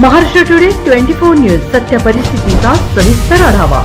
Maharashtra today twenty four news सत्य परिस्थितीचा सविस्तर आढावा.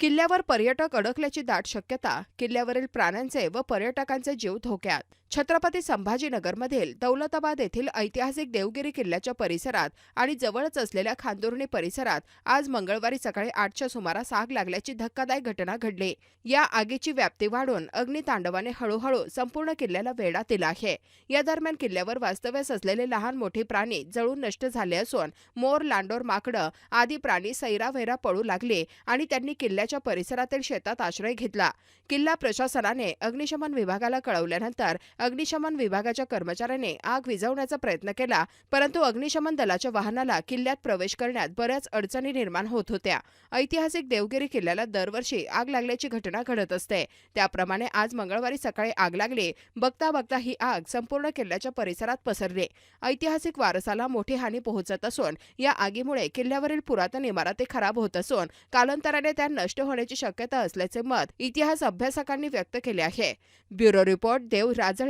किल्ल्यावर पर्यटक अडकल्याची दाट शक्यता किल्ल्यावरील प्राण्यांचे व पर्यटकांचे जीव धोक्यात. छत्रपती संभाजीनगरमधील दौलताबाद येथील ऐतिहासिक देवगिरी किल्ल्याच्या परिसरात आणि जवळच असलेल्या खांदुर्णी परिसरात आज मंगळवारी सकाळी आठच्या सुमारास आग लागल्याची धक्कादायक घटना घडली. या आगीची व्याप्ती वाढून अग्नितांडवाने हळूहळू संपूर्ण किल्ल्याला वेढा दिला आहे. या दरम्यान किल्ल्यावर वास्तव्यास असलेले लहान मोठे प्राणी जळून नष्ट झाले असून मोर लांडोर माकडं आदी प्राणी सैरावैरा पळू लागले आणि त्यांनी किल्ल्याच्या परिसरातील शेतात आश्रय घेतला. किल्ला प्रशासनाने अग्निशमन विभागाला कळवल्यानंतर अग्निशमन विभागाच्या कर्मचाऱ्याने आग विझवण्याचा प्रयत्न केला परंतु अग्निशमन दलाच्या वाहनाला किल्ल्यात प्रवेश करण्यात बऱ्याच अडचणी निर्माण होत होत्या. ऐतिहासिक देवगिरी किल्ल्याला दरवर्षी आग लागल्याची घटना घडत असते. त्याप्रमाणे आज मंगळवारी सकाळी आग लागली. बघता बघता ही आग संपूर्ण किल्ल्याच्या परिसरात पसरली. ऐतिहासिक वारसाला मोठी हानी पोहोचत असून या आगीमुळे किल्ल्यावरील पुरातन इमारती खराब होत असून कालांतराने त्या नष्ट होण्याची शक्यता असल्याचे मत इतिहास अभ्यासकांनी व्यक्त केले आहे. Bureau report Dev Rajale